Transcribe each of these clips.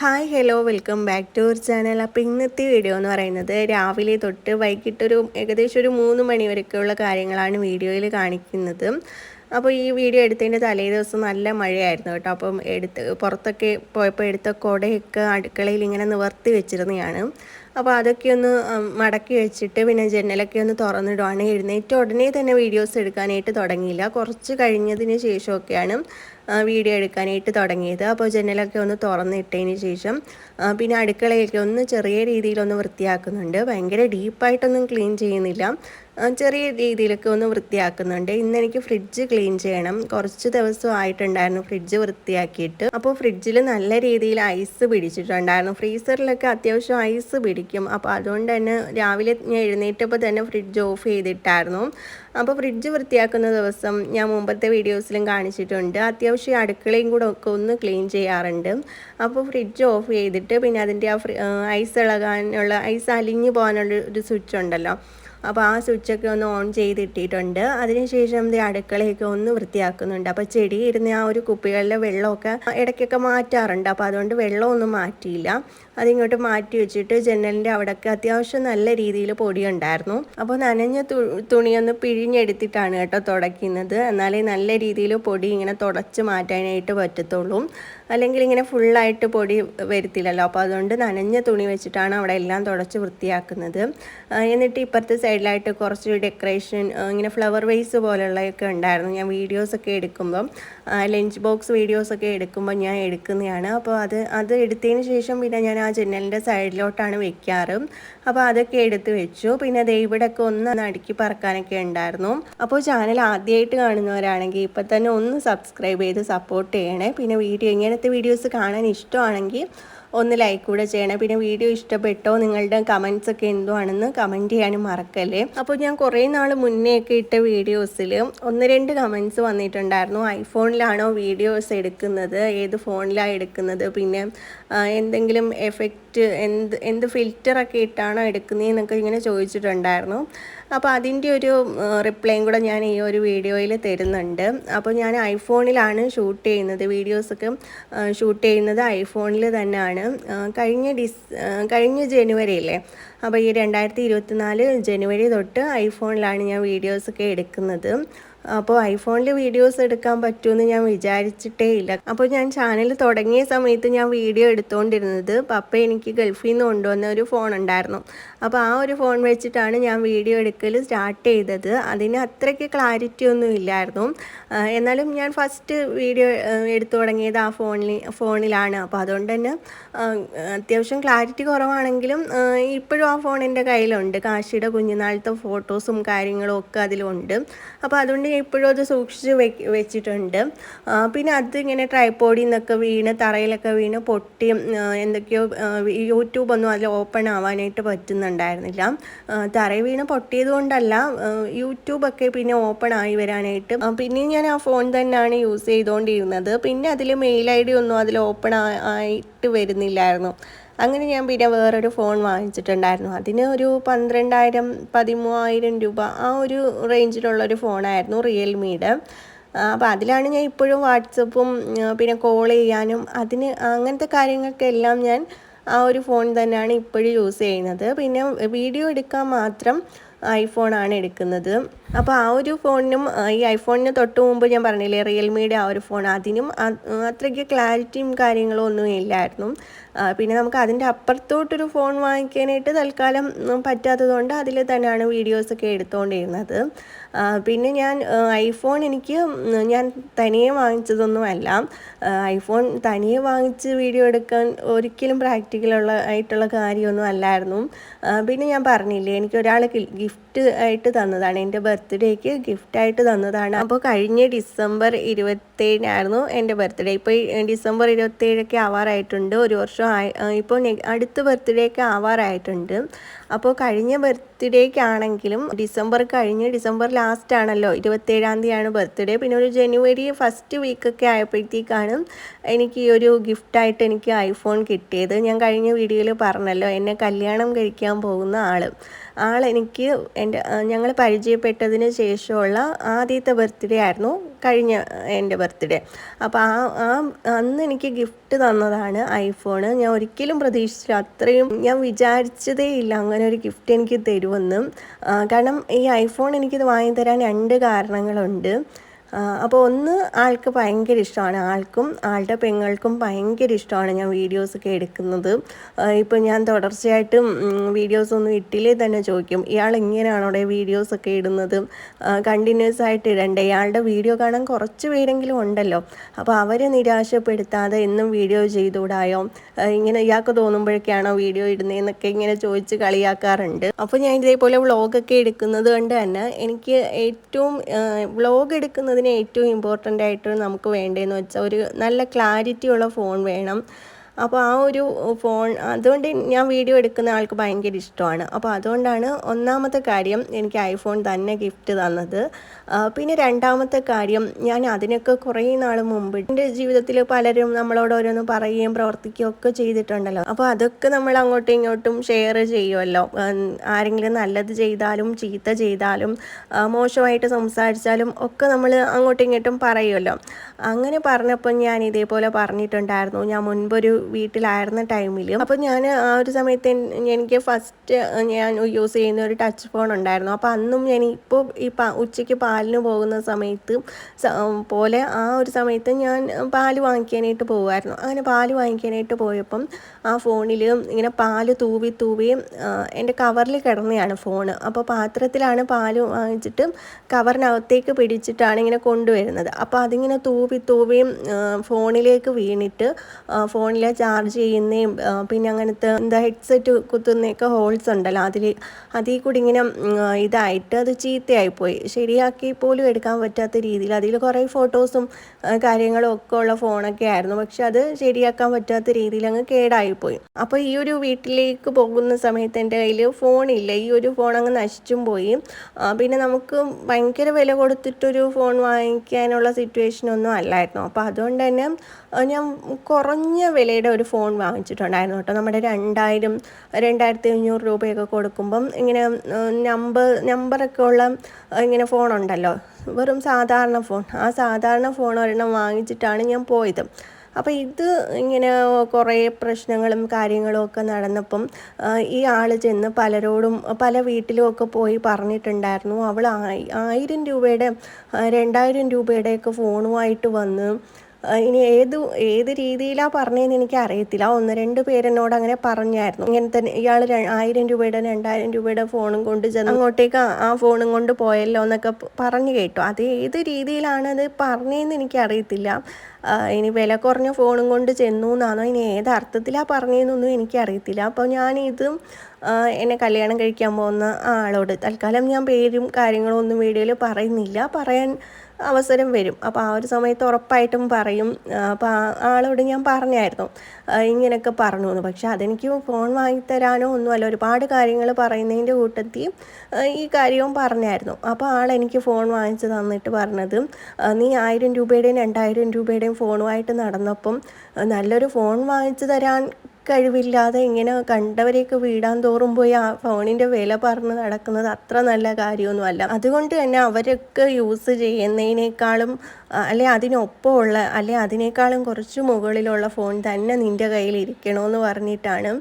Hi hello welcome back to our channel അപ്പോൾ ഇന്നത്തെ video എന്ന് പറയുന്നത് രാവിലെ തൊട്ട് വൈകിട്ടൊരു ഏകദേശം ഒരു മൂന്ന് മണി വരെയൊക്കെയുള്ള കാര്യങ്ങളാണ് വീഡിയോയിൽ കാണിക്കുന്നത്. അപ്പോൾ ഈ വീഡിയോ എടുത്തതിന്റെ തലേ ദിവസം നല്ല മഴയായിരുന്നു കേട്ടോ. അപ്പം എടുത്ത് പുറത്തൊക്കെ പോയപ്പോൾ എടുത്ത കുടയൊക്കെ അടുക്കളയിൽ ഇങ്ങനെ നിവർത്തി വെച്ചിരുന്നതാണ്. അപ്പോൾ അതൊക്കെ ഒന്ന് മടക്കി വെച്ചിട്ട് പിന്നെ ജനലൊക്കെ ഒന്ന് തുറന്നിടുവാണ്. എഴുന്നേറ്റ് ഉടനെ തന്നെ വീഡിയോസ് എടുക്കാനായിട്ട് തുടങ്ങിയില്ല. കുറച്ച് കഴിഞ്ഞതിന് ശേഷമൊക്കെയാണ് വീഡിയോ എടുക്കാനായിട്ട് തുടങ്ങിയത്. അപ്പോൾ ജനലൊക്കെ ഒന്ന് തുറന്നിട്ടതിന് ശേഷം പിന്നെ അടുക്കളയൊക്കെ ഒന്ന് ചെറിയ രീതിയിലൊന്ന് വൃത്തിയാക്കുന്നുണ്ട്. ഭയങ്കര ഡീപ്പായിട്ടൊന്നും ക്ലീൻ ചെയ്യുന്നില്ല. ചെറിയ രീതിയിലൊക്കെ ഒന്ന് വൃത്തിയാക്കുന്നുണ്ട്. ഇന്ന് എനിക്ക് ഫ്രിഡ്ജ് ക്ലീൻ ചെയ്യണം. കുറച്ച് ദിവസം ആയിട്ടുണ്ടായിരുന്നു ഫ്രിഡ്ജ് വൃത്തിയാക്കിയിട്ട്. അപ്പോൾ ഫ്രിഡ്ജിൽ നല്ല രീതിയിൽ ഐസ് പിടിച്ചിട്ടുണ്ടായിരുന്നു. ഫ്രീസറിലൊക്കെ അത്യാവശ്യം ഐസ് പിടിക്കും. അപ്പോൾ അതുകൊണ്ട് തന്നെ രാവിലെ ഞാൻ എഴുന്നേറ്റപ്പോൾ തന്നെ ഫ്രിഡ്ജ് ഓഫ് ചെയ്തിട്ടായിരുന്നു. അപ്പോൾ ഫ്രിഡ്ജ് വൃത്തിയാക്കുന്ന ദിവസം ഞാൻ മുമ്പത്തെ വീഡിയോസിലും കാണിച്ചിട്ടുണ്ട്. അത്യാവശ്യം അടുക്കളയും കൂടെ ഒക്കെ ഒന്ന് ക്ലീൻ ചെയ്യാറുണ്ട്. അപ്പോൾ ഫ്രിഡ്ജ് ഓഫ് ചെയ്തിട്ട് പിന്നെ അതിന്റെ ആ ഐസ് ഇളകാനുള്ള ഐസ് അലിഞ്ഞു പോകാനുള്ള ഒരു സ്വിച്ച് ഉണ്ടല്ലോ. അപ്പോൾ ആ സ്വിച്ചൊക്കെ ഒന്ന് ഓൺ ചെയ്തിട്ടിട്ടുണ്ട്. അതിനുശേഷം ഇത് അടുക്കളയൊക്കെ ഒന്ന് വൃത്തിയാക്കുന്നുണ്ട്. അപ്പോൾ ചെടി ഇരുന്ന് ആ ഒരു കുപ്പികളിലെ വെള്ളമൊക്കെ ഇടയ്ക്കൊക്കെ മാറ്റാറുണ്ട്. അപ്പോൾ അതുകൊണ്ട് വെള്ളമൊന്നും മാറ്റിയില്ല. അതിങ്ങോട്ട് മാറ്റി വെച്ചിട്ട് ജനലിന്റെ അവിടെയൊക്കെ അത്യാവശ്യം നല്ല രീതിയിൽ പൊടിയുണ്ടായിരുന്നു. അപ്പോൾ നനഞ്ഞ തുണിയൊന്ന് പിഴിഞ്ഞെടുത്തിട്ടാണ് കേട്ടോ തുടയ്ക്കുന്നത്. എന്നാലേ നല്ല രീതിയിൽ പൊടി ഇങ്ങനെ തുടച്ച് മാറ്റാനായിട്ട് പറ്റത്തുള്ളൂ. അല്ലെങ്കിൽ ഇങ്ങനെ ഫുള്ളായിട്ട് പൊടി വരുത്തില്ലല്ലോ. അപ്പോൾ അതുകൊണ്ട് നനഞ്ഞ തുണി വെച്ചിട്ടാണ് അവിടെ എല്ലാം തുടച്ച് വൃത്തിയാക്കുന്നത്. എന്നിട്ട് ഇപ്പുറത്തെ സൈഡിലായിട്ട് കുറച്ച് ഡെക്കറേഷൻ ഇങ്ങനെ ഫ്ലവർ വേസ് പോലുള്ളതൊക്കെ ഉണ്ടായിരുന്നു. ഞാൻ വീഡിയോസൊക്കെ എടുക്കുമ്പം ലഞ്ച് ബോക്സ് വീഡിയോസൊക്കെ എടുക്കുമ്പോൾ ഞാൻ എടുക്കുന്നതാണ്. അപ്പോൾ അത് അത് എടുത്തതിന് ശേഷം പിന്നെ ഞാൻ ആ ജനലിന്റെ സൈഡിലോട്ടാണ് വെക്കാറ്. അപ്പോൾ അതൊക്കെ എടുത്ത് വെച്ചു. പിന്നെ ദേ ഇവിടെയൊക്കെ ഒന്ന് അടുക്കി പറക്കാനൊക്കെ ഉണ്ടായിരുന്നു. അപ്പോൾ ചാനൽ ആദ്യമായിട്ട് കാണുന്നവരാണെങ്കിൽ ഇപ്പം തന്നെ ഒന്ന് സബ്സ്ക്രൈബ് ചെയ്ത് സപ്പോർട്ട് ചെയ്യണേ. പിന്നെ വീഡിയോ ഇങ്ങനത്തെ വീഡിയോസ് കാണാൻ ഇഷ്ടമാണെങ്കിൽ ഒന്ന് ലൈക്ക് കൂടെ ചെയ്യണം. പിന്നെ വീഡിയോ ഇഷ്ടപ്പെട്ടോ നിങ്ങളുടെ കമൻസ് ഒക്കെ എന്തുവാണെന്ന് കമന്റ് ചെയ്യാനും മറക്കല്ലേ. അപ്പോൾ ഞാൻ കുറേ നാൾ മുന്നേ ഒക്കെ ഇട്ട വീഡിയോസിൽ ഒന്ന് രണ്ട് കമൻസ് വന്നിട്ടുണ്ടായിരുന്നു. ഐഫോണിലാണോ വീഡിയോസ് എടുക്കുന്നത്? ഏത് ഫോണിലാണ് എടുക്കുന്നത്? പിന്നെ എന്തെങ്കിലും എഫക്റ്റ് എന്ത് എന്ത് ഫിൽറ്ററൊക്കെ ഇട്ടാണോ എടുക്കുന്നതെന്നൊക്കെ ഇങ്ങനെ ചോദിച്ചിട്ടുണ്ടായിരുന്നു. അപ്പോൾ അതിന്റെ ഒരു റിപ്ലൈയും കൂടെ ഞാൻ ഈ ഒരു വീഡിയോയിൽ തരുന്നുണ്ട്. അപ്പോൾ ഞാൻ ഐഫോണിലാണ് ഷൂട്ട് ചെയ്യുന്നത്. വീഡിയോസൊക്കെ ഷൂട്ട് ചെയ്യുന്നത് ഐഫോണിൽ തന്നെയാണ്. കഴിഞ്ഞ ഡിസ് കഴിഞ്ഞ കഴിഞ്ഞ ജനുവരിയിലെ അപ്പോൾ ഈ രണ്ടായിരത്തി ഇരുപത്തിനാല് ജനുവരി തൊട്ട് ഐഫോണിലാണ് ഞാൻ വീഡിയോസൊക്കെ എടുക്കുന്നത്. അപ്പോൾ ഐഫോണിൽ വീഡിയോസ് എടുക്കാൻ പറ്റുമെന്ന് ഞാൻ വിചാരിച്ചിട്ടേ ഇല്ല. അപ്പോൾ ഞാൻ ചാനൽ തുടങ്ങിയ സമയത്ത് ഞാൻ വീഡിയോ എടുത്തുകൊണ്ടിരുന്നത് പപ്പ എനിക്ക് ഗൾഫിൽ നിന്ന് കൊണ്ടുവന്ന ഒരു ഫോൺ ഉണ്ടായിരുന്നു. അപ്പോൾ ആ ഒരു ഫോൺ വെച്ചിട്ടാണ് ഞാൻ വീഡിയോ എടുക്കൽ സ്റ്റാർട്ട് ചെയ്തത്. അതിന് അത്രയ്ക്ക് ക്ലാരിറ്റി ഒന്നും ഇല്ലായിരുന്നു. എന്നാലും ഞാൻ ഫസ്റ്റ് വീഡിയോ എടുത്തു തുടങ്ങിയത് ആ ഫോണിൽ ഫോണിലാണ്. അപ്പോൾ അതുകൊണ്ട് തന്നെ അത്യാവശ്യം ക്ലാരിറ്റി കുറവാണെങ്കിലും ഇപ്പോഴും ആ ഫോൺ എന്റെ കയ്യിലുണ്ട്. കാശിയുടെ കുഞ്ഞുനാളത്തെ ഫോട്ടോസും കാര്യങ്ങളും ഒക്കെ അതിലുണ്ട്. അപ്പോൾ അതുകൊണ്ട് ഞാൻ ഇപ്പോഴും അത് സൂക്ഷിച്ച് വെച്ചിട്ടുണ്ട്. പിന്നെ അത് ഇങ്ങനെ ട്രൈപ്പോഡിൽ നിന്നൊക്കെ വീണ് തറയിലൊക്കെ വീണ് പൊട്ടി എന്തൊക്കെയോ യൂട്യൂബ് യൂട്യൂബൊന്നും അതിൽ ഓപ്പൺ ആവാനായിട്ട് പറ്റുന്നുണ്ടായിരുന്നില്ല. തറയിൽ വീണ് പൊട്ടിയത് കൊണ്ടല്ല യൂട്യൂബൊക്കെ പിന്നെ ഓപ്പൺ ആയി വരാനായിട്ട്. പിന്നെ ഞാൻ ആ ഫോൺ തന്നെയാണ് യൂസ് ചെയ്തുകൊണ്ടിരുന്നത് പിന്നെ അതിൽ മെയിൽ ഐ ഡി ഒന്നും അതിൽ ഓപ്പൺ ആയിട്ട് വരുന്നില്ലായിരുന്നു. അങ്ങനെ ഞാൻ പിന്നെ വേറൊരു ഫോൺ വാങ്ങിച്ചിട്ടുണ്ടായിരുന്നു. അതിന് ഒരു പന്ത്രണ്ടായിരം പതിമൂവായിരം രൂപ ആ ഒരു റേഞ്ചിലുള്ളൊരു ഫോണായിരുന്നു റിയൽമിയുടെ അപ്പോൾ അതിലാണ് ഞാൻ ഇപ്പോഴും വാട്സപ്പും പിന്നെ കോൾ ചെയ്യാനും അതിന് അങ്ങനത്തെ കാര്യങ്ങൾക്കെല്ലാം ഞാൻ ആ ഒരു ഫോൺ തന്നെയാണ് ഇപ്പോഴും യൂസ് ചെയ്യുന്നത്. പിന്നെ വീഡിയോ എടുക്കാൻ മാത്രം ഐഫോണാണ് എടുക്കുന്നത്. അപ്പോൾ ആ ഒരു ഫോണിനും ഈ ഐഫോണിന് തൊട്ട് മുമ്പ് ഞാൻ പറഞ്ഞില്ലേ റിയൽമിയുടെ ആ ഒരു ഫോൺ അതിനും അത്രയ്ക്ക് ക്ലാരിറ്റിയും കാര്യങ്ങളും ഒന്നും ഇല്ലായിരുന്നു. പിന്നെ നമുക്ക് അതിന്റെ അപ്പുറത്തോട്ടൊരു ഫോൺ വാങ്ങിക്കാനായിട്ട് തൽക്കാലം പറ്റാത്തത് പറ്റാത്തതുകൊണ്ട് അതിൽ തന്നെയാണ് വീഡിയോസൊക്കെ എടുത്തുകൊണ്ടിരുന്നത് പിന്നെ ഞാൻ ഐഫോൺ എനിക്ക് ഞാൻ തനിയെ വാങ്ങിച്ചതൊന്നുമല്ല. ഐഫോൺ തനിയെ വാങ്ങിച്ച് വീഡിയോ എടുക്കാൻ ഒരിക്കലും പ്രാക്ടിക്കലുള്ള ആയിട്ടുള്ള കാര്യമൊന്നും അല്ലായിരുന്നു. പിന്നെ ഞാൻ പറഞ്ഞില്ലേ എനിക്ക് ഒരാൾ ഗിഫ്റ്റ് ആയിട്ട് തന്നതാണ്. എന്റെ ബർത്ത്ഡേക്ക് ഗിഫ്റ്റായിട്ട് തന്നതാണ്. അപ്പോൾ കഴിഞ്ഞ ഡിസംബർ ഇരുപത്തേഴിനായിരുന്നു എന്റെ ബർത്ത്ഡേ. ഇപ്പോൾ ഡിസംബർ ഇരുപത്തേഴൊക്കെ ആവാറായിട്ടുണ്ട്. ഒരു വർഷം ആയി ഇപ്പോൾ അടുത്ത അടുത്ത ബർത്ത്ഡേക്ക് ആവാറായിട്ടുണ്ട്. അപ്പോൾ കഴിഞ്ഞ ബർത്ത്ഡേക്ക് ബർത്ത്ഡേക്കാണെങ്കിലും ഡിസംബർ കഴിഞ്ഞ് ഡിസംബർ ലാസ്റ്റ് ആണല്ലോ ഇരുപത്തേഴാം തീയതിയാണ് ബർത്ത്ഡേ. പിന്നെ ഒരു ജനുവരി ഫസ്റ്റ് വീക്കൊക്കെ ആയപ്പോഴത്തേക്കാണ് എനിക്ക് ഈ ഒരു ഗിഫ്റ്റായിട്ട് എനിക്ക് ഐഫോൺ കിട്ടിയത്. ഞാൻ കഴിഞ്ഞ വീഡിയോയിൽ പറഞ്ഞല്ലോ എന്നെ കല്യാണം കഴിക്കാൻ പോകുന്ന ആൾ ആളെനിക്ക് എന്റെ ഞങ്ങൾ പരിചയപ്പെട്ടതിന് ശേഷമുള്ള ആദ്യത്തെ ബർത്ത്ഡേ ആയിരുന്നു കഴിഞ്ഞ എന്റെ ബർത്ത്ഡേ അപ്പോൾ ആ ആ അന്ന് എനിക്ക് ഗിഫ്റ്റ് തന്നതാണ് ഐഫോണ് ഞാൻ ഒരിക്കലും പ്രതീക്ഷിച്ചില്ല അത്രയും ഞാൻ വിചാരിച്ചതേ ഇല്ല അങ്ങനെ ഒരു ഗിഫ്റ്റ് എനിക്ക് തരുമെന്നും. കാരണം ഈ ഐഫോൺ എനിക്കിത് വാങ്ങി തരാൻ രണ്ട് കാരണങ്ങളുണ്ട്. അപ്പോൾ ഒന്ന് ആൾക്ക് ഭയങ്കര ഇഷ്ടമാണ്. ആൾക്കും ആളുടെ പെങ്ങൾക്കും ഭയങ്കര ഇഷ്ടമാണ് ഞാൻ വീഡിയോസൊക്കെ എടുക്കുന്നത്. ഇപ്പോൾ ഞാൻ തുടർച്ചയായിട്ടും വീഡിയോസ് ഒന്നും ഇട്ടില്ലേ തന്നെ ചോദിക്കും. ഇയാൾ ഇങ്ങനെയാണോ വീഡിയോസൊക്കെ ഇടുന്നത്? കണ്ടിന്യൂസ് ആയിട്ട് ഇടണ്ടേ? ഇയാളുടെ വീഡിയോ കാണാൻ കുറച്ച് പേരെങ്കിലും ഉണ്ടല്ലോ. അപ്പോൾ അവരെ നിരാശപ്പെടുത്താതെ എന്നും വീഡിയോ ചെയ്തുകൂടായോ? ഇങ്ങനെ ഇയാൾക്ക് തോന്നുമ്പോഴൊക്കെയാണോ വീഡിയോ ഇടുന്നതെന്നൊക്കെ ഇങ്ങനെ ചോദിച്ച് കളിയാക്കാറുണ്ട്. അപ്പോൾ ഞാൻ ഇതേപോലെ വ്ളോഗൊക്കെ എടുക്കുന്നത് കൊണ്ട് തന്നെ എനിക്ക് ഏറ്റവും വ്ളോഗ് എടുക്കുന്നത് അതിന് ഏറ്റവും ഇമ്പോർട്ടന്റ് ആയിട്ട് നമുക്ക് വേണ്ടതെന്ന് വെച്ചാൽ ഒരു നല്ല ക്ലാരിറ്റി ഉള്ള ഫോൺ വേണം. അപ്പോൾ ആ ഒരു ഫോൺ അതുകൊണ്ട് ഞാൻ വീഡിയോ എടുക്കുന്ന ആൾക്ക് ഭയങ്കര ഇഷ്ടമാണ്. അപ്പോൾ അതുകൊണ്ടാണ് ഒന്നാമത്തെ കാര്യം എനിക്ക് ഐഫോൺ തന്നെ ഗിഫ്റ്റ് തന്നത്. പിന്നെ രണ്ടാമത്തെ കാര്യം ഞാൻ അതിനൊക്കെ കുറേ നാൾ മുമ്പ് എന്റെ ജീവിതത്തിൽ പലരും നമ്മളോട് ഓരോന്ന് പറയുകയും പ്രവർത്തിക്കുകയും ഒക്കെ ചെയ്തിട്ടുണ്ടല്ലോ. അപ്പോൾ അതൊക്കെ നമ്മൾ അങ്ങോട്ടും ഇങ്ങോട്ടും ഷെയർ ചെയ്യുമല്ലോ ആരെങ്കിലും നല്ലത് ചെയ്താലും ചീത്ത ചെയ്താലും മോശമായിട്ട് സംസാരിച്ചാലും ഒക്കെ നമ്മൾ അങ്ങോട്ടും ഇങ്ങോട്ടും പറയുമല്ലോ അങ്ങനെ പറഞ്ഞപ്പോൾ ഞാൻ ഇതേപോലെ പറഞ്ഞിട്ടുണ്ടായിരുന്നു. ഞാൻ മുൻപൊരു വീട്ടിലായിരുന്ന ടൈമിലും. അപ്പോൾ ഞാൻ ആ ഒരു സമയത്ത് എനിക്ക് ഫസ്റ്റ് ഞാൻ യൂസ് ചെയ്യുന്ന ഒരു ടച്ച് ഫോൺ ഉണ്ടായിരുന്നു. അപ്പോൾ അന്നും ഞാൻ ഇപ്പോൾ ഈ ഉച്ചയ്ക്ക് പാലിന് പോകുന്ന സമയത്ത് പോലെ ആ ഒരു സമയത്ത് ഞാൻ പാൽ വാങ്ങിക്കാനായിട്ട് പോകുമായിരുന്നു അങ്ങനെ പാൽ വാങ്ങിക്കാനായിട്ട് പോയപ്പം ആ ഫോണിൽ ഇങ്ങനെ പാൽ തൂവി തൂവി എന്റെ കവറിൽ കിടന്നതാണ് ഫോണ്. അപ്പോൾ പാത്രത്തിലാണ് പാൽ വാങ്ങിച്ചിട്ട് കവറിനകത്തേക്ക് പിടിച്ചിട്ടാണ് ഇങ്ങനെ കൊണ്ടുവരുന്നത്. അപ്പോൾ അതിങ്ങനെ തൂവി തൂവി ഫോണിലേക്ക് വീണിട്ട് ഫോണിലെ ചാർജ് ചെയ്യുന്നതും പിന്നെ അങ്ങനത്തെ എന്താ ഹെഡ്സെറ്റ് കുത്തുന്നതൊക്കെ ഹോൾസ് ഉണ്ടല്ലോ. അതിൽ അതിൽ കൂടി ഇങ്ങനെ ഇതായിട്ട് അത് ചീത്തയായിപ്പോയി. ശരിയാക്കി പോലും എടുക്കാൻ പറ്റാത്ത രീതിയിൽ. അതിൽ കുറേ ഫോട്ടോസും കാര്യങ്ങളും ഒക്കെ ഉള്ള ഫോണൊക്കെ ആയിരുന്നു. പക്ഷെ അത് ശരിയാക്കാൻ പറ്റാത്ത രീതിയിൽ അങ്ങ് കേടായിപ്പോയി. അപ്പോൾ ഈ ഒരു വീട്ടിലേക്ക് പോകുന്ന സമയത്ത് എന്റെ കയ്യിൽ ഫോണില്ല ഈ ഒരു ഫോൺ അങ്ങ് നശിച്ചും പോയി. പിന്നെ നമുക്ക് ഭയങ്കര വില കൊടുത്തിട്ടൊരു ഫോൺ വാങ്ങിക്കാനുള്ള സിറ്റുവേഷൻ ഒന്നും അല്ലായിരുന്നു. അപ്പോൾ അതുകൊണ്ട് തന്നെ ഞാൻ കുറഞ്ഞ വിലയുടെ ഒരു ഫോൺ വാങ്ങിച്ചിട്ടുണ്ടായിരുന്നു കേട്ടോ. നമ്മുടെ രണ്ടായിരം രണ്ടായിരത്തി അഞ്ഞൂറ് രൂപയൊക്കെ കൊടുക്കുമ്പം ഇങ്ങനെ നമ്പർ നമ്പറൊക്കെ ഉള്ള ഇങ്ങനെ ഫോണുണ്ടല്ലോ വെറും സാധാരണ ഫോൺ. ആ സാധാരണ ഫോൺ ഒരെണ്ണം വാങ്ങിച്ചിട്ടാണ് ഞാൻ പോയത്. അപ്പോൾ ഇത് ഇങ്ങനെ കുറേ പ്രശ്നങ്ങളും കാര്യങ്ങളും ഒക്കെ നടന്നപ്പം ഈ ആൾ ചെന്ന് പലരോടും പല വീട്ടിലും ഒക്കെ പോയി പറഞ്ഞിട്ടുണ്ടായിരുന്നു. അവൾ ആയിരം രൂപയുടെ രണ്ടായിരം രൂപയുടെയൊക്കെ ഫോണുമായിട്ട് വന്ന് ഇനി ഏത് ഏത് രീതിയിലാണ് പറഞ്ഞതെന്ന് എനിക്ക് അറിയത്തില്ല ഒന്ന് രണ്ട് പേരെന്നോട് അങ്ങനെ പറഞ്ഞായിരുന്നു. ഇങ്ങനെ തന്നെ ഇയാൾ ആയിരം രൂപയുടെ രണ്ടായിരം രൂപയുടെ ഫോണും കൊണ്ട് ചെന്ന് അങ്ങോട്ടേക്ക് ആ ഫോണും കൊണ്ട് പോയല്ലോ എന്നൊക്കെ പറഞ്ഞു കേട്ടു. അത് ഏത് രീതിയിലാണ് അത് പറഞ്ഞതെന്ന് എനിക്ക് അറിയത്തില്ല ഇനി വില കുറഞ്ഞ ഫോണും കൊണ്ട് ചെന്നു എന്നാണോ ഇനി ഏത് അർത്ഥത്തിലാണ് പറഞ്ഞതെന്നൊന്നും എനിക്കറിയത്തില്ല. അപ്പോൾ ഞാനിതും എന്നെ കല്യാണം കഴിക്കാൻ പോകുന്ന ആളോട് തൽക്കാലം ഞാൻ പേരും കാര്യങ്ങളും ഒന്നും വീഡിയോയിൽ പറയുന്നില്ല. പറയാൻ അവസരം വരും. അപ്പോൾ ആ ഒരു സമയത്ത് ഉറപ്പായിട്ടും പറയും. അപ്പോൾ ആളോട് ഞാൻ പറഞ്ഞായിരുന്നു. ഇങ്ങനെയൊക്കെ പറഞ്ഞു എന്ന് പക്ഷെ അതെനിക്ക് ഫോൺ വാങ്ങിത്തരാനോ ഒന്നുമല്ല. ഒരുപാട് കാര്യങ്ങൾ പറയുന്നതിന്റെ കൂട്ടത്തിൽ ഈ കാര്യവും പറഞ്ഞായിരുന്നു. അപ്പോൾ ആൾ എനിക്ക് ഫോൺ വാങ്ങിച്ച് തന്നിട്ട് പറഞ്ഞത് നീ ആയിരം രൂപയുടെയും രണ്ടായിരം രൂപയുടെയും ഫോണുമായിട്ട് നടന്നപ്പം നല്ലൊരു ഫോൺ വാങ്ങിച്ചു തരാൻ കഴിവില്ലാതെ ഇങ്ങനെ കണ്ടവരെയൊക്കെ വീടാൻ തോറും പോയി ആ ഫോണിന്റെ വില പറഞ്ഞ് നടക്കുന്നത് അത്ര നല്ല കാര്യമൊന്നുമല്ല. അതുകൊണ്ട് തന്നെ അവരൊക്കെ യൂസ് ചെയ്യുന്നതിനേക്കാളും അല്ലെ അതിനൊപ്പമുള്ള അല്ലെ അതിനേക്കാളും കുറച്ച് മുകളിലുള്ള ഫോൺ തന്നെ നിന്റെ കയ്യിൽ ഇരിക്കണമെന്ന് പറഞ്ഞിട്ടാണ്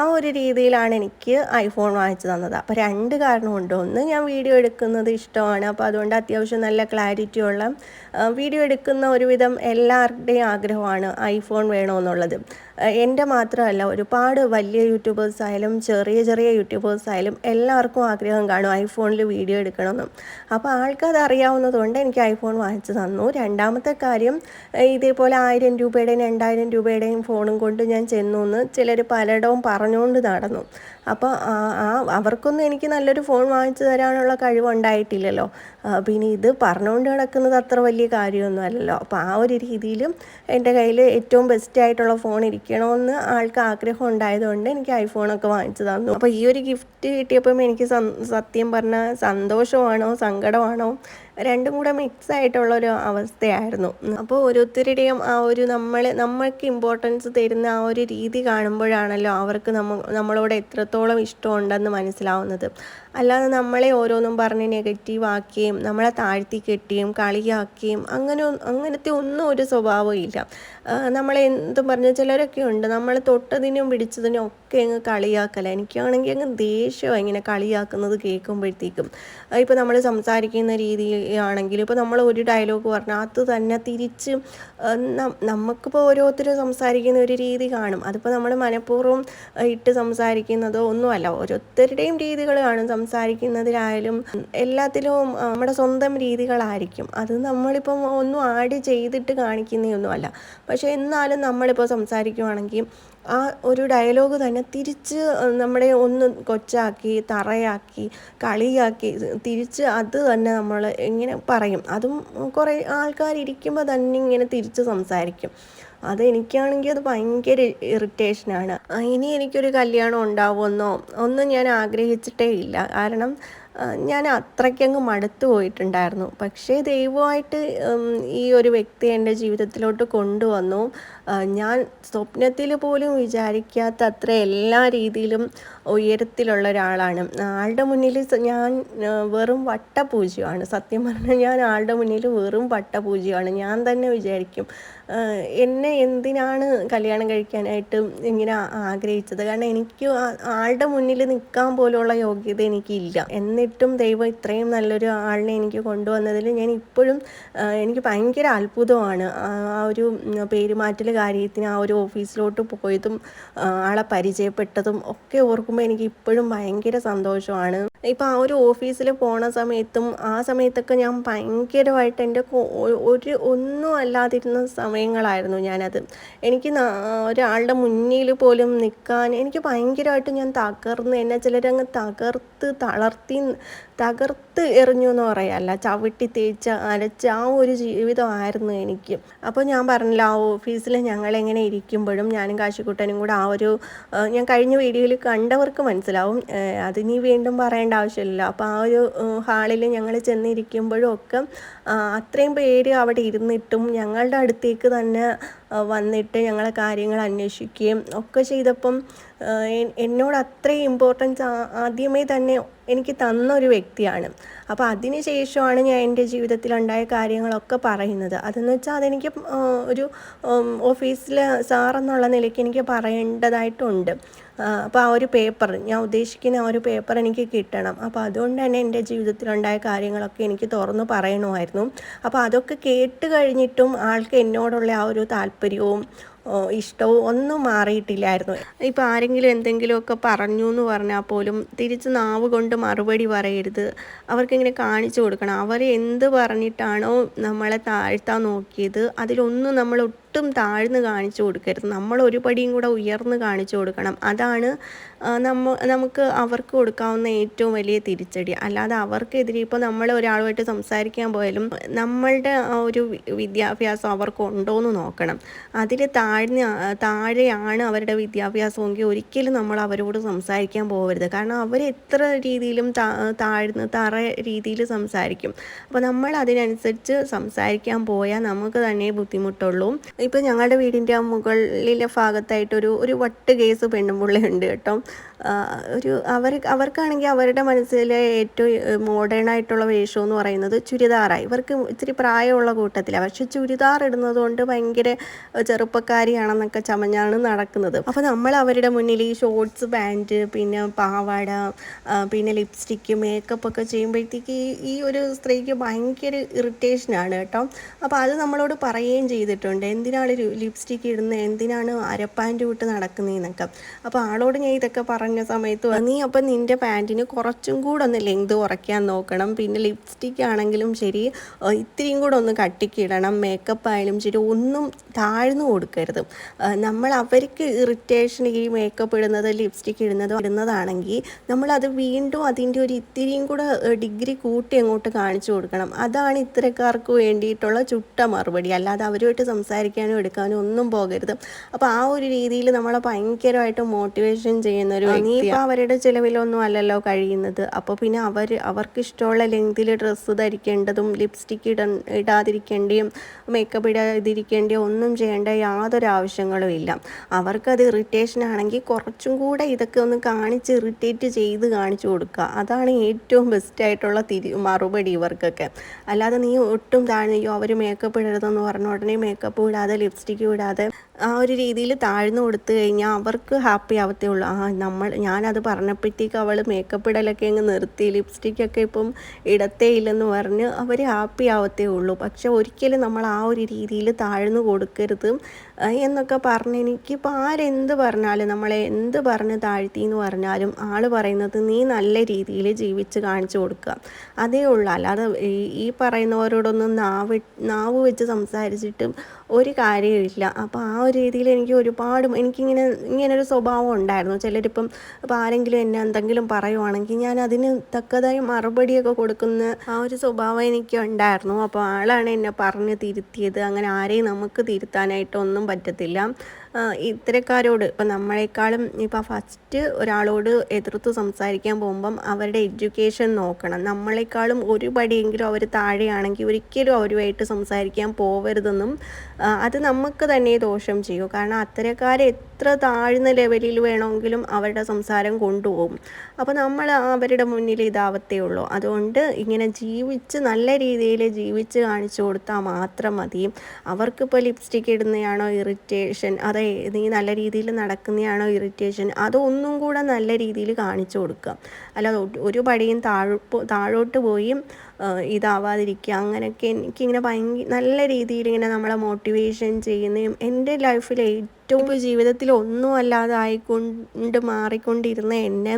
ആ ഒരു രീതിയിലാണ് എനിക്ക് ഐഫോൺ വാങ്ങിച്ചു തന്നത്. അപ്പോൾ രണ്ട് കാരണമുണ്ട് ഒന്ന് ഞാൻ വീഡിയോ എടുക്കുന്നത് ഇഷ്ടമാണ്. അപ്പോൾ അതുകൊണ്ട് അത്യാവശ്യം നല്ല ക്ലാരിറ്റി ഉള്ള വീഡിയോ എടുക്കുന്ന ഒരുവിധം എല്ലാവരുടെയും ആഗ്രഹമാണ് ഐഫോൺ വേണമെന്നുള്ളത് എന്റെ മാത്രമല്ല ഒരുപാട് വലിയ യൂട്യൂബേഴ്സ് ആയാലും ചെറിയ ചെറിയ യൂട്യൂബേഴ്സ് ആയാലും എല്ലാവർക്കും ആഗ്രഹം കാണും ഐഫോണിൽ വീഡിയോ എടുക്കണമെന്നും. അപ്പോൾ ആൾക്കത് അറിയാവുന്നതുകൊണ്ട് എനിക്ക് ഐഫോൺ വാങ്ങിച്ചു തന്നു. രണ്ടാമത്തെ കാര്യം ഇതേപോലെ ആയിരം രൂപയുടെയും രണ്ടായിരം രൂപയുടെയും ഫോണും കൊണ്ട് ഞാൻ ചെന്നു എന്ന് ചിലർ പലയിടവും പറഞ്ഞുകൊണ്ട് നടന്നു. അപ്പോൾ അവർക്കൊന്നും എനിക്ക് നല്ലൊരു ഫോൺ വാങ്ങിച്ചു തരാനുള്ള കഴിവുണ്ടായിട്ടില്ലല്ലോ. പിന്നെ ഇത് പറഞ്ഞുകൊണ്ട് കിടക്കുന്നത് അത്ര വലിയ കാര്യമൊന്നും അല്ലല്ലോ. അപ്പോൾ ആ ഒരു രീതിയിലും എന്റെ കയ്യിൽ ഏറ്റവും ബെസ്റ്റ് ആയിട്ടുള്ള ഫോൺ ഇരിക്കണമെന്ന് ആൾക്ക് ആഗ്രഹം ഉണ്ടായതുകൊണ്ട് എനിക്ക് ഐഫോണൊക്കെ വാങ്ങിച്ചു തന്നു. അപ്പോൾ ഈ ഒരു ഗിഫ്റ്റ് കിട്ടിയപ്പം എനിക്ക് സത്യം പറഞ്ഞാൽ സന്തോഷമാണോ സങ്കടമാണോ? രണ്ടും കൂടെ മിക്സ് ആയിട്ടുള്ള ഒരു അവസ്ഥയായിരുന്നു. അപ്പോൾ ഓരോരുത്തരുടെയും ആ ഒരു നമ്മൾ നമ്മൾക്ക് ഇമ്പോർട്ടൻസ് തരുന്ന ആ ഒരു രീതി കാണുമ്പോഴാണല്ലോ അവർക്ക് നമ്മ നമ്മളോട് എത്രത്തോളം ഇഷ്ടമുണ്ടെന്ന് മനസ്സിലാവുന്നത്. അല്ലാതെ നമ്മളെ ഓരോന്നും പറഞ്ഞ് നെഗറ്റീവ് ആക്കുകയും നമ്മളെ താഴ്ത്തി കെട്ടിയും കളിയാക്കുകയും അങ്ങനെ അങ്ങനത്തെ ഒന്നും ഒരു സ്വഭാവം ഇല്ല. നമ്മളെ എന്തും പറഞ്ഞ ചിലരൊക്കെ ഉണ്ട്. നമ്മൾ തൊട്ടതിനും പിടിച്ചതിനും ഒക്കെ അങ്ങ് കളിയാക്കല. എനിക്കാണെങ്കിൽ അങ്ങ് ദേഷ്യമാണ് ഇങ്ങനെ കളിയാക്കുന്നത് കേൾക്കുമ്പോഴത്തേക്കും. ഇപ്പോൾ നമ്മൾ സംസാരിക്കുന്ന രീതിയാണെങ്കിൽ ഇപ്പോൾ നമ്മൾ ഒരു ഡയലോഗ് പറഞ്ഞാൽ അത് തന്നെ തിരിച്ച് നമുക്കിപ്പോൾ ഓരോരുത്തരും സംസാരിക്കുന്ന ഒരു രീതി കാണും. അതിപ്പോൾ നമ്മൾ മനഃപൂർവം ഇട്ട് സംസാരിക്കുന്നതോ ഒന്നുമല്ല. ഓരോരുത്തരുടെയും രീതികൾ കാണും. സംസാരിക്കുന്നതിലായാലും എല്ലാത്തിലും നമ്മുടെ സ്വന്തം രീതികളായിരിക്കും. അത് നമ്മളിപ്പം ഒന്നും ആഡ് ചെയ്തിട്ട് കാണിക്കുന്നതൊന്നുമല്ല പക്ഷേ എന്നാലും നമ്മളിപ്പോൾ സംസാരിക്കുവാണെങ്കിൽ ആ ഒരു ഡയലോഗ് തന്നെ തിരിച്ച് നമ്മളെ ഒന്ന് കൊച്ചാക്കി തറയാക്കി കളിയാക്കി തിരിച്ച് അത് തന്നെ നമ്മൾ ഇങ്ങനെ പറയും. അതും കുറേ ആൾക്കാർ ഇരിക്കുമ്പോൾ തന്നെ ഇങ്ങനെ തിരിച്ച് സംസാരിക്കും. അതെനിക്കാണെങ്കിൽ അത് ഭയങ്കര ഇറിറ്റേഷനാണ് ഇനി എനിക്കൊരു കല്യാണം ഉണ്ടാവുമെന്നോ ഒന്നും ഞാൻ ആഗ്രഹിച്ചിട്ടേ ഇല്ല. കാരണം ഞാൻ അത്രയ്ക്കങ്ങ് മടുത്തു പോയിട്ടുണ്ടായിരുന്നു. പക്ഷേ ദൈവമായിട്ട് ഈ ഒരു വ്യക്തി എന്റെ ജീവിതത്തിലോട്ട് കൊണ്ടുവന്നു. ഞാൻ സ്വപ്നത്തിൽ പോലും വിചാരിക്കാത്ത അത്ര എല്ലാ രീതിയിലും ഉയരത്തിലുള്ള ഒരാളാണ്. ആളുടെ മുന്നിൽ ഞാൻ വെറും വട്ടപൂജ്യമാണ്. സത്യം പറഞ്ഞാൽ ഞാൻ ആളുടെ മുന്നിൽ വെറും വട്ടപൂജ്യമാണ്. ഞാൻ തന്നെ വിചാരിക്കും എന്നെ എന്തിനാണ് കല്യാണം കഴിക്കാനായിട്ട് ഇങ്ങനെ ആഗ്രഹിച്ചത്? കാരണം എനിക്ക് ആളുടെ മുന്നിൽ നിൽക്കാൻ പോലുള്ള യോഗ്യത എനിക്കില്ല. എന്നിട്ടും ദൈവം ഇത്രയും നല്ലൊരു ആളിനെ എനിക്ക് കൊണ്ടുവന്നതിൽ ഞാൻ ഇപ്പോഴും എനിക്ക് ഭയങ്കര അത്ഭുതമാണ്. ആ ഒരു പെരുമാറ്റൽ കാര്യത്തിന് ആ ഒരു ഓഫീസിലോട്ട് പോയതും ആളെ പരിചയപ്പെട്ടതും ഒക്കെ ഓർക്കുമ്പോൾ എനിക്ക് ഇപ്പോഴും ഭയങ്കര സന്തോഷമാണ്. ഇപ്പം ആ ഒരു ഓഫീസിൽ പോണ സമയത്തും ആ സമയത്തൊക്കെ ഞാൻ ഭയങ്കരമായിട്ട് എന്റെ ഒരു ഒന്നും അല്ലാതിരുന്ന സമയങ്ങളായിരുന്നു ഞാനത്. എനിക്ക് ഒരാളുടെ മുന്നിൽ പോലും നിൽക്കാൻ എനിക്ക് ഭയങ്കരമായിട്ട് ഞാൻ തകർന്ന് എന്നെ ചിലരങ്ങ് തകർത്ത് തളർത്തി തകർത്ത് എറിഞ്ഞു എന്ന് പറയാമല്ല ചവിട്ടി തേച്ച് അരച്ച ആ ഒരു ജീവിതമായിരുന്നു എനിക്ക്. അപ്പോൾ ഞാൻ പറഞ്ഞില്ല ആ ഓഫീസിൽ ഞങ്ങളെങ്ങനെ ഇരിക്കുമ്പോഴും ഞാനും കാശിക്കുട്ടനും കൂടെ ആ ഒരു ഞാൻ കഴിഞ്ഞ വീഡിയോയിൽ കണ്ടവർക്ക് മനസ്സിലാവും. അത് അതിനി വീണ്ടും പറയേണ്ട ആവശ്യമില്ല അപ്പോൾ ആ ഒരു ഹാളിൽ ഞങ്ങൾ ചെന്നിരിക്കുമ്പോഴും ഒക്കെ അത്രയും പേര് അവിടെ ഇരുന്നിട്ടും ഞങ്ങളുടെ അടുത്തേക്ക് തന്നെ വന്നിട്ട് ഞങ്ങളെ കാര്യങ്ങൾ അന്വേഷിക്കുകയും ഒക്കെ ചെയ്തപ്പം എന്നോട് അത്രയും ഇമ്പോർട്ടൻസ് ആദ്യമേ തന്നെ എനിക്ക് തന്ന ഒരു വ്യക്തിയാണ്. അപ്പോൾ അതിന് ശേഷമാണ് ഞാൻ എന്റെ ജീവിതത്തിലുണ്ടായ കാര്യങ്ങളൊക്കെ പറയുന്നത്. അതെന്ന് വെച്ചാൽ അതെനിക്ക് ഒരു ഓഫീസിൽ സാറെന്നുള്ള നിലയ്ക്ക് എനിക്ക് പറയേണ്ടതായിട്ടുണ്ട്. അപ്പോൾ ആ ഒരു പേപ്പർ ഞാൻ ഉദ്ദേശിക്കുന്ന ആ ഒരു പേപ്പർ എനിക്ക് കിട്ടണം. അപ്പോൾ അതുകൊണ്ട് തന്നെ എന്റെ ജീവിതത്തിലുണ്ടായ കാര്യങ്ങളൊക്കെ എനിക്ക് തുറന്നു പറയണമായിരുന്നു. അപ്പോൾ അതൊക്കെ കേട്ട് കഴിഞ്ഞിട്ടും ആൾക്ക് എന്നോടുള്ള ആ ഒരു താല്പര്യവും ഇഷ്ടവും ഒന്നും മാറിയിട്ടില്ലായിരുന്നു. ഇപ്പോൾ ആരെങ്കിലും എന്തെങ്കിലുമൊക്കെ പറഞ്ഞു എന്ന് പറഞ്ഞാൽ പോലും തിരിച്ച് നാവ് കൊണ്ട് മറുപടി പറയരുത്. അവർക്കിങ്ങനെ കാണിച്ചു കൊടുക്കണം. അവർ എന്ത് പറഞ്ഞിട്ടാണോ നമ്മളെ താഴ്ത്താൻ നോക്കിയത്. അതിലൊന്നും നമ്മൾ ഒട്ടും താഴ്ന്നു കാണിച്ചു കൊടുക്കരുത്. നമ്മൾ ഒരു പടിയും കൂടെ ഉയർന്ന് കാണിച്ചു കൊടുക്കണം. അതാണ് നമ്മ നമുക്ക് അവർക്ക് കൊടുക്കാവുന്ന ഏറ്റവും വലിയ തിരിച്ചടി. അല്ലാതെ അവർക്കെതിരെ ഇപ്പോൾ നമ്മൾ ഒരാളുമായിട്ട് സംസാരിക്കാൻ പോയാലും നമ്മളുടെ ഒരു വിദ്യാഭ്യാസം അവർക്ക് ഉണ്ടോയെന്ന് നോക്കണം. അതിൽ താഴ്ന്ന താഴെയാണ് അവരുടെ വിദ്യാഭ്യാസമെങ്കിൽ ഒരിക്കലും നമ്മൾ അവരോട് സംസാരിക്കാൻ പോകരുത്. കാരണം അവർ എത്ര രീതിയിലും താഴ്ന്ന് തറ രീതിയിൽ സംസാരിക്കും. അപ്പോൾ നമ്മൾ അതിനനുസരിച്ച് സംസാരിക്കാൻ പോയാൽ നമുക്ക് തന്നെ ബുദ്ധിമുട്ടുള്ളൂ. ഇപ്പോൾ ഞങ്ങളുടെ വീടിന്റെ ആ മുകളിലെ ഭാഗത്തായിട്ടൊരു ഒരു വട്ട് കേസ് പെണ്ണുമ്പിള്ളയുണ്ട് കേട്ടോ. ഒരു അവർ അവർക്കാണെങ്കിൽ അവരുടെ മനസ്സിലെ ഏറ്റവും മോഡേൺ ആയിട്ടുള്ള വേഷം എന്ന് പറയുന്നത് ചുരിദാറായി. ഇവർക്ക് ഇത്തിരി പ്രായമുള്ള കൂട്ടത്തിലാണ് പക്ഷെ ചുരിദാർ ഇടുന്നത് കൊണ്ട് ഭയങ്കര ചെറുപ്പക്കാരിയാണെന്നൊക്കെ ചമഞ്ഞാണ് നടക്കുന്നത്. അപ്പോൾ നമ്മൾ അവരുടെ മുന്നിൽ ഈ ഷോർട്സ് പാന്റ് പിന്നെ പാവാട പിന്നെ ലിപ്സ്റ്റിക്ക് മേക്കപ്പ് ഒക്കെ ചെയ്യുമ്പോഴത്തേക്ക് ഈ ഈ ഒരു സ്ത്രീക്ക് ഭയങ്കര ഇറിറ്റേഷനാണ് കേട്ടോ. അപ്പോൾ അത് നമ്മളോട് പറയുകയും ചെയ്തിട്ടുണ്ട്. എന്തിനാണ് ലിപ്സ്റ്റിക്ക് ഇടുന്നത്? എന്തിനാണ് അരപ്പാന്റ് വിട്ട് നടക്കുന്നതെന്നൊക്കെ. അപ്പോൾ ആളോട് ഞാൻ ഇതൊക്കെ പറഞ്ഞ സമയത്ത് നീ അപ്പം നിന്റെ പാന്റിന് കുറച്ചും കൂടെ ഒന്ന് ലെങ്ത് കുറയ്ക്കാൻ നോക്കണം. പിന്നെ ലിപ്സ്റ്റിക് ആണെങ്കിലും ശരി ഇത്രയും കൂടെ ഒന്ന് കട്ടിക്കിടണം. മേക്കപ്പ് ആയാലും ശരി ഒന്നും താഴ്ന്നു കൊടുക്കരുത്. നമ്മൾ അവർക്ക് ഇറിറ്റേഷൻ ഈ മേക്കപ്പ് ഇടുന്നത് ലിപ്സ്റ്റിക് ഇടുന്നത് ഇടുന്നതാണെങ്കിൽ നമ്മളത് വീണ്ടും അതിന്റെ ഒരു ഇത്തിരിയും കൂടെ ഡിഗ്രി കൂട്ടി അങ്ങോട്ട് കാണിച്ചു കൊടുക്കണം. അതാണ് ഇത്തരക്കാർക്ക് വേണ്ടിയിട്ടുള്ള ചുട്ട മറുപടി. അല്ലാതെ അവരുമായിട്ട് സംസാരിക്കാനോ എടുക്കാനോ ഒന്നും പോകരുത്. അപ്പോൾ ആ ഒരു രീതിയിൽ നമ്മളെ ഭയങ്കരമായിട്ട് മോട്ടിവേഷൻ ചെയ്യുന്ന ഒരു നീ ഇപ്പൊ അവരുടെ ചിലവിലൊന്നും അല്ലല്ലോ കഴിയുന്നത്. അപ്പോൾ പിന്നെ അവർ അവർക്ക് ഇഷ്ടമുള്ള ലെങ്തിൽ ഡ്രസ്സ് ധരിക്കേണ്ടതും ലിപ്സ്റ്റിക് ഇട ഇടാതിരിക്കേണ്ടിയും മേക്കപ്പ് ഇടാതിരിക്കേണ്ടിയും ഒന്നും ചെയ്യേണ്ട യാതൊരു ആവശ്യങ്ങളും ഇല്ല. അവർക്കത് ഇറിറ്റേഷൻ ആണെങ്കിൽ കുറച്ചും കൂടെ ഇതൊക്കെ ഒന്ന് കാണിച്ച് ഇറിറ്റേറ്റ് ചെയ്ത് കാണിച്ചു കൊടുക്കുക. അതാണ് ഏറ്റവും ബെസ്റ്റ് ആയിട്ടുള്ള തിരി മറുപടി ഇവർക്കൊക്കെ. അല്ലാതെ നീ ഒട്ടും താഴ്ന്നയോ. അവർ മേക്കപ്പ് ഇടരുതെന്ന് പറഞ്ഞ ഉടനെ മേക്കപ്പ് ഇടാതെ ലിപ്സ്റ്റിക്ക് ഇടാതെ ആ ഒരു രീതിയിൽ താഴ്ന്നു കൊടുത്തു കഴിഞ്ഞാൽ അവർക്ക് ഹാപ്പി ആവത്തേ ഉള്ളൂ. ആ നമ്മൾ ഞാനത് പറഞ്ഞപ്പോഴത്തേക്ക് അവൾ മേക്കപ്പ് ഇടലൊക്കെ അങ്ങ് നിർത്തി ലിപ്സ്റ്റിക്കൊക്കെ ഇപ്പം ഇടത്തേ ഇല്ലെന്ന് പറഞ്ഞ് അവർ ഹാപ്പി ആവത്തേ ഉള്ളൂ. പക്ഷെ ഒരിക്കലും നമ്മൾ ആ ഒരു രീതിയിൽ താഴ്ന്നു കൊടുക്കരുത്. എന്നൊക്കെ പറഞ്ഞ് എനിക്കിപ്പോൾ ആരെന്ത് പറഞ്ഞാലും നമ്മളെ എന്ത് പറഞ്ഞ് താഴ്ത്തി എന്ന് പറഞ്ഞാലും ആൾ പറയുന്നത് നീ നല്ല രീതിയിൽ ജീവിച്ച് കാണിച്ചു കൊടുക്കുക. അതേ ഉള്ളൂ. അല്ലാതെ ഈ പറയുന്നവരോടൊന്നും നാവ് നാവ് വെച്ച് സംസാരിച്ചിട്ടും ഒരു കാര്യമില്ല അപ്പോൾ ആ ഒരു രീതിയിൽ എനിക്ക് ഒരുപാട് എനിക്കിങ്ങനെ ഇങ്ങനൊരു സ്വഭാവം ഉണ്ടായിരുന്നു. ചിലരിപ്പം ഇപ്പോൾ ആരെങ്കിലും എന്നെ എന്തെങ്കിലും പറയുവാണെങ്കിൽ ഞാൻ അതിന് തക്കതായ മറുപടിയൊക്കെ കൊടുക്കുന്ന ആ ഒരു സ്വഭാവം എനിക്ക് ഉണ്ടായിരുന്നു. അപ്പോൾ ആളാണ് എന്നെ പറഞ്ഞ് തിരുത്തിയത്. അങ്ങനെ ആരെയും നമുക്ക് തിരുത്താനായിട്ടൊന്നും പറ്റത്തില്ല. ഇത്തരക്കാരോട് ഇപ്പം നമ്മളെക്കാളും ഇപ്പം ഫസ്റ്റ് ഒരാളോട് എതിർത്ത് സംസാരിക്കാൻ പോകുമ്പം അവരുടെ എഡ്യൂക്കേഷൻ നോക്കണം. നമ്മളെക്കാളും ഒരു പടിയെങ്കിലും അവർ താഴെയാണെങ്കിൽ ഒരിക്കലും അവരുമായിട്ട് സംസാരിക്കാൻ പോവരുതെന്നും അത് നമുക്ക് തന്നെ ദോഷം ചെയ്യും. കാരണം അത്തരക്കാരെ എത്ര താഴ്ന്ന ലെവലിൽ വേണമെങ്കിലും അവരുടെ സംസാരം കൊണ്ടുപോകും. അപ്പോൾ നമ്മൾ അവരുടെ മുന്നിൽ ഇതാവത്തേ ഉള്ളൂ. അതുകൊണ്ട് ഇങ്ങനെ ജീവിച്ച് നല്ല രീതിയിൽ ജീവിച്ച് കാണിച്ചു കൊടുത്താൽ മാത്രം മതി. അവർക്കിപ്പോൾ ലിപ്സ്റ്റിക് ഇടുന്നതാണോ ഇറിറ്റേഷൻ? അതെ നീ നല്ല രീതിയിൽ നടക്കുന്നതാണോ ഇറിറ്റേഷൻ അതൊന്നും കൂടെ നല്ല രീതിയിൽ കാണിച്ചു കൊടുക്കുക. അല്ലാതെ ഒരു പടിയും താഴ് താഴോട്ട് പോയി ഇതാവാതിരിക്കുക. അങ്ങനെയൊക്കെ എനിക്കിങ്ങനെ ഭയങ്കര നല്ല രീതിയിൽ ഇങ്ങനെ നമ്മളെ മോട്ടിവേഷൻ ചെയ്യുന്നതും എന്റെ ലൈഫിൽ ഏറ്റവും ജീവിതത്തിൽ ഒന്നും അല്ലാതെ ആയിക്കൊണ്ട് മാറിക്കൊണ്ടിരുന്ന എന്നെ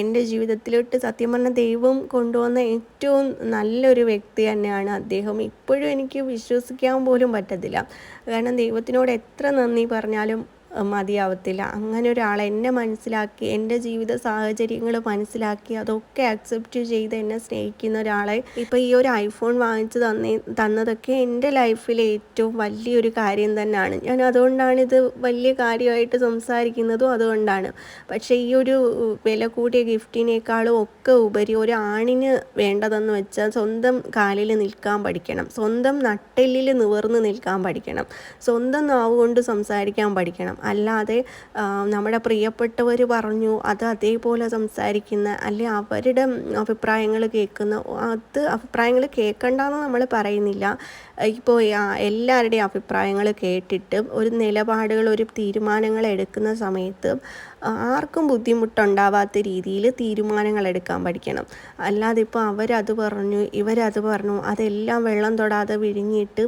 എന്റെ ജീവിതത്തിലോട്ട് സത്യം പറഞ്ഞ ദൈവം കൊണ്ടുവന്ന ഏറ്റവും നല്ലൊരു വ്യക്തി തന്നെയാണ് അദ്ദേഹം. ഇപ്പോഴും എനിക്ക് വിശ്വസിക്കാൻ പോലും പറ്റത്തില്ല. കാരണം ദൈവത്തിനോട് എത്ര നന്ദി പറഞ്ഞാലും മതിയാവത്തില്ല. അങ്ങനെ ഒരാൾ എന്നെ മനസ്സിലാക്കി എന്റെ ജീവിത സാഹചര്യങ്ങൾ മനസ്സിലാക്കി അതൊക്കെ അക്സെപ്റ്റ് ചെയ്ത് എന്നെ സ്നേഹിക്കുന്ന ഒരാളെ ഇപ്പോൾ ഈ ഒരു ഐഫോൺ വാങ്ങിച്ച് തന്നേ തന്നതൊക്കെ എന്റെ ലൈഫിലെ ഏറ്റവും വലിയൊരു കാര്യം തന്നെയാണ്. ഞാൻ അതുകൊണ്ടാണ് ഇത് വലിയ കാര്യമായിട്ട് സംസാരിക്കുന്നതും അതുകൊണ്ടാണ്. പക്ഷേ ഈ ഒരു വില കൂടിയ ഗിഫ്റ്റിനേക്കാളും ഒക്കെ ഉപരി ഒരു ആണിന് വേണ്ടതെന്ന് വെച്ചാൽ സ്വന്തം കാലിൽ നിൽക്കാൻ പഠിക്കണം. സ്വന്തം നട്ടെല്ലിൽ നിവർന്ന് നിൽക്കാൻ പഠിക്കണം. സ്വന്തം നാവ് കൊണ്ട് സംസാരിക്കാൻ പഠിക്കണം. അല്ലാതെ നമ്മുടെ പ്രിയപ്പെട്ടവർ പറഞ്ഞു അത് അതേപോലെ സംസാരിക്കുന്ന അല്ലെ അവരുടെ അഭിപ്രായങ്ങൾ കേൾക്കുന്ന അത് അഭിപ്രായങ്ങൾ കേൾക്കണ്ടെന്ന് നമ്മൾ പറയുന്നില്ല. ഇപ്പോൾ എല്ലാവരുടെയും അഭിപ്രായങ്ങൾ കേട്ടിട്ട് ഒരു നിലപാടുകൾ ഒരു തീരുമാനങ്ങൾ എടുക്കുന്ന സമയത്ത് ആർക്കും ബുദ്ധിമുട്ടുണ്ടാവാത്ത രീതിയിൽ തീരുമാനങ്ങൾ എടുക്കാൻ പഠിക്കണം. അല്ലാതെ ഇപ്പോൾ അവരത് പറഞ്ഞു ഇവരത് പറഞ്ഞു അതെല്ലാം വെള്ളം തൊടാതെ വിഴുങ്ങിയിട്ട്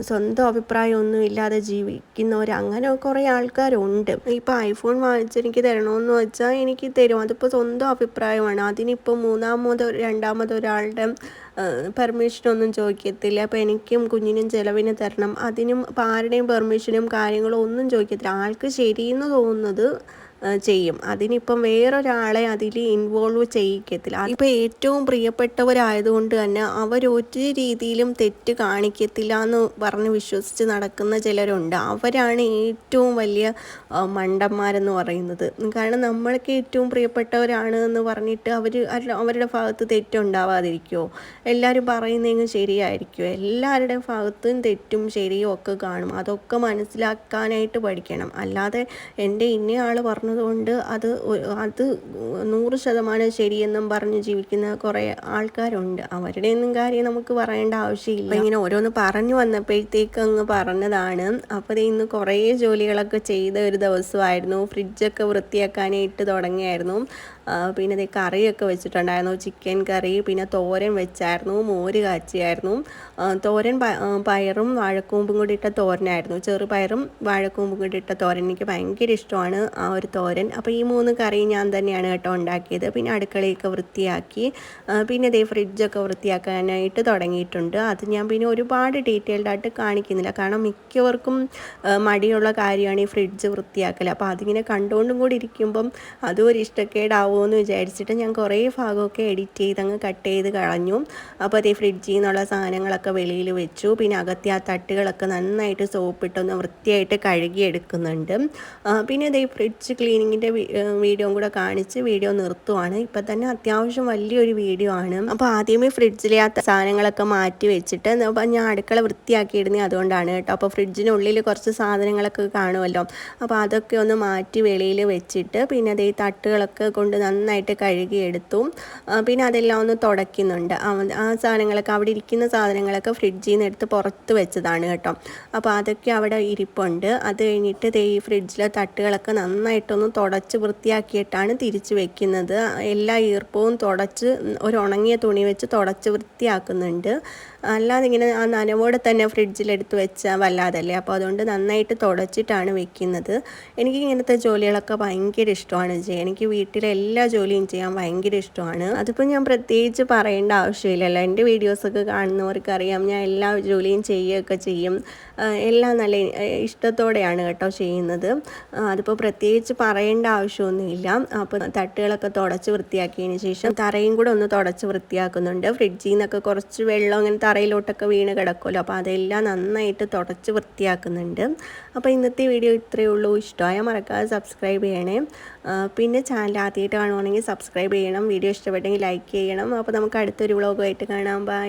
സ്വന്തം അഭിപ്രായമൊന്നും ഇല്ലാതെ ജീവിക്കുന്നവർ അങ്ങനെ കുറേ ആൾക്കാരുണ്ട്. ഇപ്പോൾ ഐഫോൺ വാങ്ങിച്ച് എനിക്ക് തരണമെന്ന് വെച്ചാൽ എനിക്ക് തരും. അതിപ്പോൾ സ്വന്തം അഭിപ്രായമാണ്. അതിനിപ്പോൾ മൂന്നാമതോ രണ്ടാമതോ ഒരാളുടെ പെർമിഷനൊന്നും ചോദിക്കത്തില്ല. അപ്പോൾ എനിക്കും കുഞ്ഞിനും ചിലവിന് തരണം. അതിനും ഇപ്പോൾ ആരുടെയും പെർമിഷനും കാര്യങ്ങളും ഒന്നും ചോദിക്കത്തില്ല. ആൾക്ക് ശരിയെന്ന് തോന്നുന്നത് ചെയ്യും. അതിനിപ്പം വേറൊരാളെ അതിൽ ഇൻവോൾവ് ചെയ്യിക്കത്തില്ല. ഇപ്പോൾ ഏറ്റവും പ്രിയപ്പെട്ടവരായതുകൊണ്ട് തന്നെ അവർ ഒരു രീതിയിലും തെറ്റ് കാണിക്കത്തില്ല എന്ന് പറഞ്ഞ് വിശ്വസിച്ച് നടക്കുന്ന ചിലരുണ്ട്. അവരാണ് ഏറ്റവും വലിയ മണ്ടന്മാരെന്ന് പറയുന്നത്. കാരണം നമ്മൾക്ക് ഏറ്റവും പ്രിയപ്പെട്ടവരാണ് എന്ന് പറഞ്ഞിട്ട് അവർ അവരുടെ ഭാഗത്ത് തെറ്റുണ്ടാവാതിരിക്കുമോ എല്ലാവരും പറയുന്നതെങ്കിൽ ശരിയായിരിക്കും. എല്ലാവരുടെയും ഭാഗത്തും തെറ്റും ശരിയും ഒക്കെ കാണും. അതൊക്കെ മനസ്സിലാക്കാനായിട്ട് പഠിക്കണം. അല്ലാതെ എന്റെ ഇന്നയാൾ പറഞ്ഞു പറഞ്ഞതുകൊണ്ട് അത് അത് നൂറ് ശതമാനം ശരിയെന്നും പറഞ്ഞ് ജീവിക്കുന്ന കുറേ ആൾക്കാരുണ്ട്. അവരുടെയൊന്നും കാര്യം നമുക്ക് പറയേണ്ട ആവശ്യമില്ല. ഇങ്ങനെ ഓരോന്ന് പറഞ്ഞു വന്നപ്പോഴത്തേക്ക് അങ്ങ് പറഞ്ഞതാണ്. അപ്പോൾ ഇന്ന് കുറേ ജോലികളൊക്കെ ചെയ്ത ഒരു ദിവസമായിരുന്നു. ഫ്രിഡ്ജൊക്കെ വൃത്തിയാക്കാനായിട്ട് തുടങ്ങിയായിരുന്നു. പിന്നെ ദേ കറിയൊക്കെ വെച്ചിട്ടുണ്ടായിരുന്നു. ചിക്കൻ കറി പിന്നെ തോരൻ വെച്ചായിരുന്നു മോര് കാച്ചിയായിരുന്നു. തോരൻ പയറും വാഴക്കൂമ്പും കൂടി ഇട്ട തോരനായിരുന്നു. ചെറുപയറും വാഴക്കൂമ്പും കൂടി ഇട്ട തോരൻ എനിക്ക് ഭയങ്കര ഇഷ്ടമാണ് ആ ഒരു തോരൻ. അപ്പോൾ ഈ മൂന്ന് കറി ഞാൻ തന്നെയാണ് കേട്ടോ ഉണ്ടാക്കിയത്. പിന്നെ അടുക്കളയൊക്കെ വൃത്തിയാക്കി പിന്നെ ഇതേ ഫ്രിഡ്ജൊക്കെ വൃത്തിയാക്കാനായിട്ട് തുടങ്ങിയിട്ടുണ്ട്. അത് ഞാൻ പിന്നെ ഒരുപാട് ഡീറ്റെയിൽഡ് ആയിട്ട് കാണിക്കുന്നില്ല. കാരണം മിക്കവർക്കും മടിയുള്ള കാര്യമാണ് ഈ ഫ്രിഡ്ജ് വൃത്തിയാക്കൽ അപ്പോൾ അതിങ്ങനെ കണ്ടുകൊണ്ടും കൂടി ഇരിക്കുമ്പം അതും ഒരു ഇഷ്ടക്കേടാവുമോ എന്ന് വിചാരിച്ചിട്ട് ഞാൻ കുറേ ഭാഗമൊക്കെ എഡിറ്റ് ചെയ്ത് അങ്ങ് കട്ട് ചെയ്ത് കളഞ്ഞു. അപ്പോൾ അതേ ഫ്രിഡ്ജിൽ നിന്നുള്ള സാധനങ്ങളൊക്കെ വെളിയിൽ വെച്ചു. പിന്നെ അകത്തെ ആ തട്ടുകളൊക്കെ നന്നായിട്ട് സോപ്പിട്ടൊന്ന് വൃത്തിയായിട്ട് കഴുകിയെടുക്കുന്നുണ്ട്. പിന്നെ അതേ ഫ്രിഡ്ജ് ക്ലീനിങ്ങിന്റെ വീഡിയോയും കൂടെ കാണിച്ച് വീഡിയോ നിർത്തുവാണ്. ഇപ്പം തന്നെ അത്യാവശ്യം വലിയൊരു വീഡിയോ ആണ്. അപ്പോൾ ആദ്യമേ ഫ്രിഡ്ജിലെ ആ സാധനങ്ങളൊക്കെ മാറ്റി വെച്ചിട്ട് ഞാൻ അടുക്കള വൃത്തിയാക്കിയിരുന്നേ അതുകൊണ്ടാണ് കേട്ടോ. അപ്പോൾ ഫ്രിഡ്ജിനുള്ളിൽ കുറച്ച് സാധനങ്ങളൊക്കെ കാണുമല്ലോ. അപ്പോൾ അതൊക്കെ ഒന്ന് മാറ്റി വെളിയിൽ വെച്ചിട്ട് പിന്നെ അതേ തട്ടുകളൊക്കെ കൊണ്ട് നന്നായിട്ട് കഴുകിയെടുത്തു. പിന്നെ അതെല്ലാം ഒന്ന് തുടയ്ക്കുന്നുണ്ട്. ആ സാധനങ്ങളൊക്കെ അവിടെ ഇരിക്കുന്ന സാധനങ്ങളൊക്കെ ഫ്രിഡ്ജിൽ നിന്ന് എടുത്ത് പുറത്ത് വെച്ചതാണ് കേട്ടോ. അപ്പോൾ അതൊക്കെ അവിടെ ഇരിപ്പുണ്ട്. അത് കഴിഞ്ഞിട്ട് ഈ ഫ്രിഡ്ജിലെ തട്ടുകളൊക്കെ നന്നായിട്ടൊന്ന് തുടച്ച് വൃത്തിയാക്കിയിട്ടാണ് തിരിച്ച് വെക്കുന്നത്. എല്ലാ ഈർപ്പവും തുടച്ച് ഒരു ഉണങ്ങിയ തുണി വെച്ച് തുടച്ച് വൃത്തിയാക്കുന്നുണ്ട്. അല്ലാതെ ഇങ്ങനെ ആ നനവോടെ തന്നെ ഫ്രിഡ്ജിലെടുത്ത് വെച്ചാൽ വല്ലാതല്ലേ? അപ്പോൾ അതുകൊണ്ട് നന്നായിട്ട് തുടച്ചിട്ടാണ് വെക്കുന്നത്. എനിക്ക് ഇങ്ങനത്തെ ജോലികളൊക്കെ ഭയങ്കര ഇഷ്ടമാണ് ചെയ്യാൻ എനിക്ക് വീട്ടിലെ എല്ലാ ജോലിയും ചെയ്യാൻ ഭയങ്കര ഇഷ്ടമാണ്. അതിപ്പോൾ ഞാൻ പ്രത്യേകിച്ച് പറയേണ്ട ആവശ്യമില്ലല്ലോ. എന്റെ വീഡിയോസൊക്കെ കാണുന്നവർക്ക് അറിയാം ഞാൻ എല്ലാ ജോലിയും ചെയ്യുകയൊക്കെ ചെയ്യും. എല്ലാം നല്ല ഇഷ്ടത്തോടെയാണ് കേട്ടോ ചെയ്യുന്നത്. അതിപ്പോൾ പ്രത്യേകിച്ച് പറയേണ്ട ആവശ്യമൊന്നുമില്ല. അപ്പോൾ തട്ടുകളൊക്കെ തുടച്ച് വൃത്തിയാക്കിയതിന് ശേഷം തറയും കൂടെ ഒന്ന് തുടച്ച് വൃത്തിയാക്കുന്നുണ്ട്. ഫ്രിഡ്ജിൽ നിന്നൊക്കെ കുറച്ച് വെള്ളം അങ്ങനെ തറയിലോട്ടൊക്കെ വീണ് കിടക്കുമല്ലോ. അപ്പോൾ അതെല്ലാം നന്നായിട്ട് തുടച്ച് വൃത്തിയാക്കുന്നുണ്ട്. അപ്പോൾ ഇന്നത്തെ വീഡിയോ ഇത്രയേ ഉള്ളൂ. ഇഷ്ടമായ മറക്കാതെ സബ്സ്ക്രൈബ് ചെയ്യണേ. പിന്നെ ചാനൽ ആദ്യമായിട്ട് കാണുവാണെങ്കിൽ സബ്സ്ക്രൈബ് ചെയ്യണം. വീഡിയോ ഇഷ്ടപ്പെട്ടെങ്കിൽ ലൈക്ക് ചെയ്യണം. അപ്പോൾ നമുക്ക് അടുത്തൊരു വ്ളോഗുമായിട്ട് കാണാം. ബൈ.